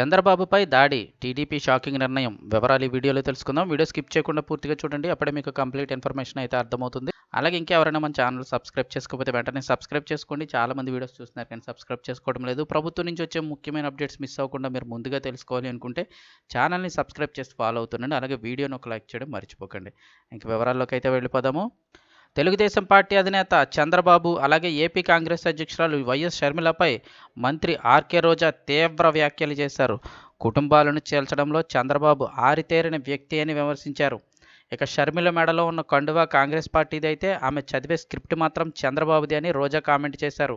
చంద్రబాబుపై దాడి TDP shocking నిర్ణయం. వివరాలు ఈ వీడియోలో తెలుసుకుందాం. వీడియో స్కిప్ చేయకుండా పూర్తిగా చూడండి. అప్పుడే మీకు కంప్లీట్ ఇన్ఫర్మేషన్ అయితే అర్థమవుతుంది. అలాగే ఇంకెవరైనా మన ఛానల్ సబ్స్క్రైబ్ చేసుకోకపోతే వెంటనే సబ్స్క్రైబ్ చేసుకోండి. చాలా మంది వీడియోస్ చూస్తున్నారు కానీ సబ్స్క్రైబ్ చేసుకోవడం లేదు. ప్రభుత్వం నుంచి వచ్చే ముఖ్యమైన అప్డేట్స్ మిస్ అవ్వకుండా మీరు ముందుగా తెలుసుకోవాలి అనుకుంటే ఛానల్ని సబ్స్క్రైబ్ చేసి ఫాలో అవుతుండండి. అలాగే వీడియోని ఒక లైక్ చేయడం మర్చిపోకండి. ఇంక వివరాల్లోకి అయితే వెళ్ళిపోదాము. తెలుగుదేశం పార్టీ అధినేత చంద్రబాబు అలాగే ఏపీ కాంగ్రెస్ అధ్యక్షురాలు వైఎస్ షర్మిలపై మంత్రి ఆర్కే రోజా తీవ్ర వ్యాఖ్యలు చేశారు. కుటుంబాలను చేల్చడంలో చంద్రబాబు ఆరితేరిన వ్యక్తి అని విమర్శించారు. ఇక షర్మిల మెడలో ఉన్న కండువా కాంగ్రెస్ పార్టీది అయితే ఆమె చదివే స్క్రిప్ట్ మాత్రం చంద్రబాబుది అని రోజా కామెంట్ చేశారు.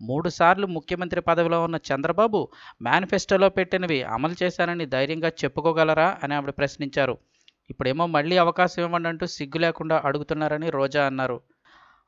మూడుసార్లు ముఖ్యమంత్రి పదవిలో ఉన్న చంద్రబాబు మేనిఫెస్టోలో పెట్టినవి అమలు చేశానని ధైర్యంగా చెప్పుకోగలరా అని ఆవిడ ప్రశ్నించారు. ఇప్పుడేమో మళ్ళీ అవకాశం ఇవ్వండి అంటూ సిగ్గు లేకుండా అడుగుతున్నారని రోజా అన్నారు.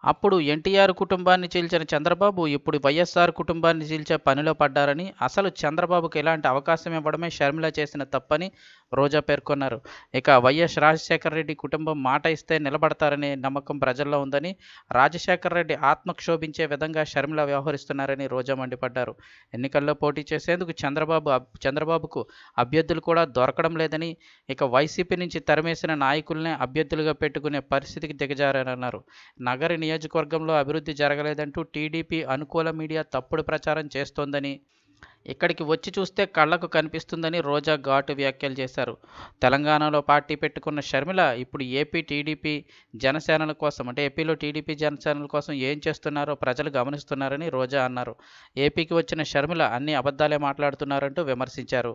అప్పుడు ఎన్టీఆర్ కుటుంబాన్ని చీల్చిన చంద్రబాబు ఇప్పుడు వైఎస్ఆర్ కుటుంబాన్ని చీల్చే పనిలో పడ్డారని అసలు చంద్రబాబుకు ఎలాంటి అవకాశం ఇవ్వడమే షర్మిల చేసిన తప్పని రోజా పేర్కొన్నారు. ఇక వైఎస్ రాజశేఖర రెడ్డి కుటుంబం మాట ఇస్తే నిలబడతారనే నమ్మకం ప్రజల్లో ఉందని రాజశేఖర రెడ్డి ఆత్మ క్షోభించే విధంగా షర్మిల వ్యవహరిస్తున్నారని రోజా మండిపడ్డారు. ఎన్నికల్లో పోటీ చేసేందుకు చంద్రబాబు చంద్రబాబుకు అభ్యర్థులు కూడా దొరకడం లేదని ఇక వైసీపీ నుంచి తరిమేసిన నాయకులనే అభ్యర్థులుగా పెట్టుకునే పరిస్థితికి దిగజారన్నారు నగరిని నియోజకవర్గంలో అభివృద్ధి జరగలేదంటూ టీడీపీ అనుకూల మీడియా తప్పుడు ప్రచారం చేస్తోందని ఇక్కడికి వచ్చి చూస్తే కళ్ళకు కనిపిస్తుందని రోజా ఘాటు వ్యాఖ్యలు చేశారు. తెలంగాణలో పార్టీ పెట్టుకున్న షర్మిల ఇప్పుడు ఏపీ టీడీపీ జనసేనల కోసం అంటే ఏపీలో టీడీపీ జనసేనల కోసం ఏం చేస్తున్నారో ప్రజలు గమనిస్తున్నారని రోజా అన్నారు. ఏపీకి వచ్చిన షర్మిల అన్ని అబద్ధాలే మాట్లాడుతున్నారంటూ విమర్శించారు.